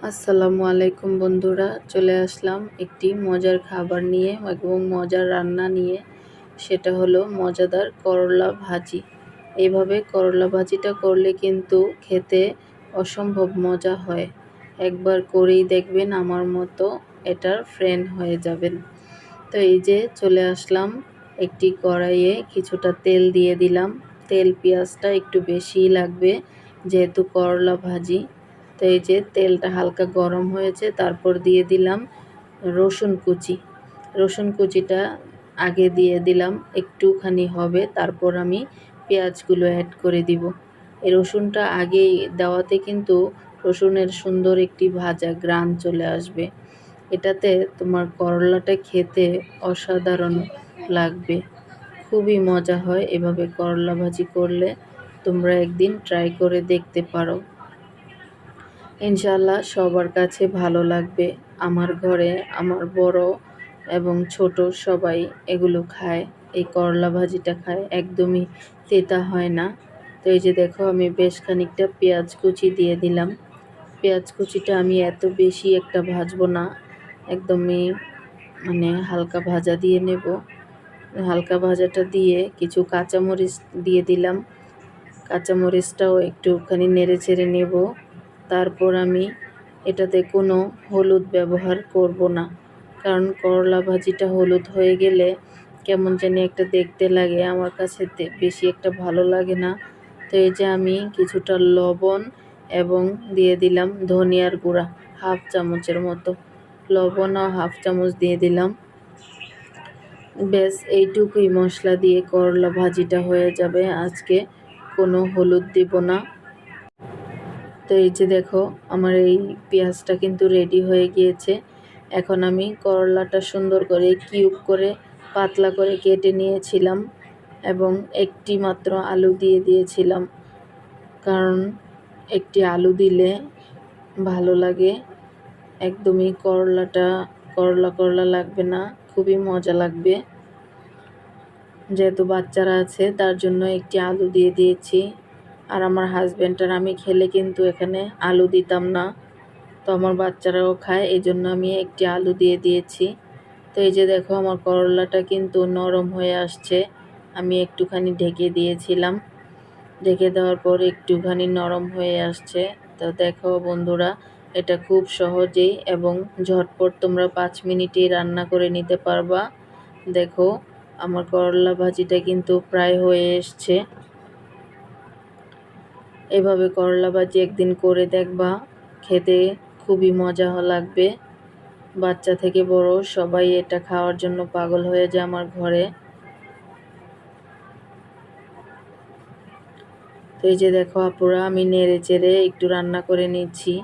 আসসালামু আলাইকুম বন্ধুরা, চলে আসলাম একটি মজার খাবার নিয়ে এবং মজার রান্না নিয়ে। সেটা হলো মজাদার করলা ভাজি। এইভাবে করলা ভাজিটা করলে কিন্তু খেতে অসম্ভব মজা হয়। একবার করেই দেখবেন আমার মতো এটার ফ্রেন্ড হয়ে যাবেন। তো এই যে চলে আসলাম একটি কড়াইয়ে কিছুটা তেল দিয়ে দিলাম। তেল, পেঁয়াজটা একটু বেশিই লাগবে, যেহেতু করলা ভাজি। তো এই যে তেলটা হালকা গরম হয়েছে, তারপর দিয়ে দিলাম রসুন কুচি। রসুন কুচিটা আগে দিয়ে দিলাম, একটুখানি হবে, তারপর আমি পেঁয়াজগুলো অ্যাড করে দিব। এই রসুনটা আগেই দেওয়াতে কিন্তু রসুনের সুন্দর একটি ভাজা গ্রান চলে আসবে। এটাতে তোমার করলাটা খেতে অসাধারণ লাগবে। খুবই মজা হয় এভাবে করলা ভাজি করলে। তোমরা একদিন ট্রাই করে দেখতে পারো। ইনশাল্লাহ সবার কাছে ভালো লাগবে। আমার ঘরে আমার বড় এবং ছোট সবাই এগুলো খায়, এই করলা ভাজিটা খায়, একদমই তেতা হয় না। তো এই যে দেখো, আমি বেশ খানিকটা পেঁয়াজ কুচি দিয়ে দিলাম। পেঁয়াজ কুচিটা আমি এত বেশি একটা ভাজবো না, একদমই মানে হালকা ভাজা দিয়ে নেব। হালকা ভাজাটা দিয়ে কিছু কাঁচামরিচ দিয়ে দিলাম। কাঁচামরিচটাও একটুখানি নেড়ে চেড়ে নেব। তারপর আমি এটাতে কোনো হলুদ ব্যবহার করব না। কারণ করলা ভাজিটা হলুদ হয়ে গেলে কেমন জানি একটা দেখতে লাগে, আমার কাছে বেশি একটা ভালো লাগে না। তো এই যে আমি কিছুটা লবণ এবং দিয়ে দিলাম ধনিয়ার গুঁড়া, হাফ চামচের মতো। লবণ ও হাফ চামচ দিয়ে দিলাম। ব্যাস, এইটুকুই মশলা দিয়ে করলা ভাজিটা হয়ে যাবে। আজকে কোনো হলুদ দিব না। তো এই যে দেখো, আমার এই পেঁয়াজটা কিন্তু রেডি হয়ে গিয়েছে। এখন আমি করলাটা সুন্দর করে কিউব করে পাতলা করে কেটে নিয়েছিলাম এবং একটি মাত্র আলু দিয়ে দিয়েছিলাম। কারণ একটি আলু দিলে ভালো লাগে। একদমই করলাটা, করলা করলা লাগবে না, খুবই মজা লাগবে। যেহেতু বাচ্চারা আছে, তার জন্য একটি আলু দিয়ে দিয়েছি। আর আমার হাজব্যান্ড আর আমি খেলে কিন্তু এখানে আলু দিতাম না। তো আমার বাচ্চারাও খায় এই জন্য আমি একটি আলু দিয়ে দিয়েছি। তো এই যে দেখো আমার করলাটা কিন্তু নরম হয়ে আসছে। আমি একটুখানি ঢেকে দিয়েছিলাম। ঢেকে দেওয়ার পর একটুখানি নরম হয়ে আসছে। তো দেখো বন্ধুরা, এটা খুব সহজেই এবং ঝটপট তোমরা পাঁচ মিনিটেই রান্না করে নিতে পারবা। দেখো, আমার করলা ভাজিটা কিন্তু প্রায় হয়ে এসছে। এভাবে করলা ভাজি একদিন করে দেখবা, খেতে খুবই মজা লাগবে। বাচ্চা থেকে বড়, সবাই এটা খাওয়ার জন্য পাগল হয়ে যায় আমার ঘরে। তো এই যে দেখো আপুরা, আমি নেড়ে চেড়ে একটু রান্না করে নিচ্ছি।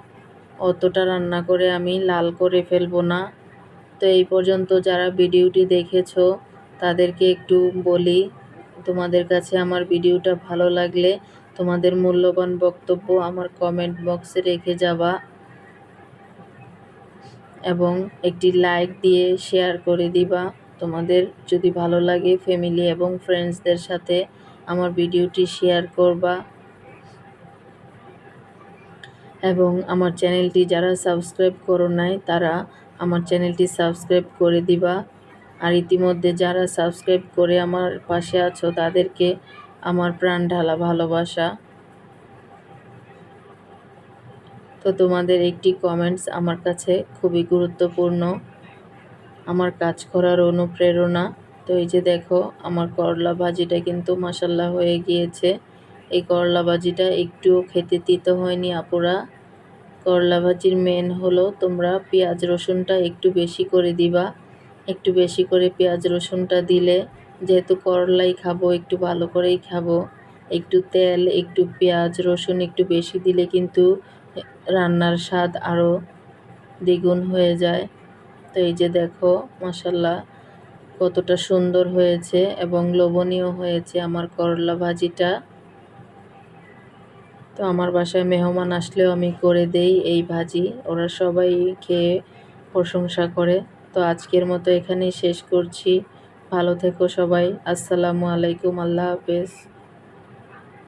অতটা রান্না করে আমি লাল করে ফেলব না। তো এই পর্যন্ত যারা ভিডিওটি দেখেছ, তাদেরকে একটু বলি, তোমাদের কাছে আমার ভিডিওটা ভালো লাগলে তোমাদের মূল্যবান বক্তব্য আমার কমেন্ট বক্সে রেখে যাবা এবং একটি লাইক দিয়ে শেয়ার করে দিবা। তোমাদের যদি ভালো লাগে ফ্যামিলি এবং ফ্রেন্ডসদের সাথে আমার ভিডিওটি শেয়ার করবা এবং আমার চ্যানেলটি যারা সাবস্ক্রাইব করো নাই, তারা আমার চ্যানেলটি সাবস্ক্রাইব করে দিবা। আর ইতিমধ্যে যারা সাবস্ক্রাইব করে আমার পাশে আছো, তাদেরকে আমার প্রাণ ঢালা ভালোবাসা। তো তোমাদের একটি কমেন্টস আমার কাছে খুবই গুরুত্বপূর্ণ। আমার কাজ করার অনুপ্রেরণা। তো এই যে দেখো, আমার করলা ভাজিটা কিন্তু মাসাল্লা হয়ে গিয়েছে। এই করলা ভাজিটা একটুও খেতে তিতো হয়নি আপুরা। করলা ভাজির মেন হলো তোমরা পেঁয়াজ রসুনটা একটু বেশি করে দিবা। একটু বেশি করে পেঁয়াজ রসুনটা দিলে যেহেতু করলাই খাব, একটু ভালো করেই খাব। একটু তেল, একটু পেঁয়াজ, রসুন একটু বেশি দিলে কিন্তু রান্নার স্বাদ আরও দ্বিগুণ হয়ে যায়। তো এই যে দেখো মশাল্লা কতটা সুন্দর হয়েছে এবং লোভনীয় হয়েছে আমার করলা ভাজিটা। তো আমার বাসায় মেহমান আসলেও আমি করে দেই এই ভাজি, ওরা সবাই খেয়ে প্রশংসা করে। তো আজকের মতো এখানেই শেষ করছি। ভালো থেকো সবাই। আসসালামু আলাইকুম আল্লাহ হাফেজ।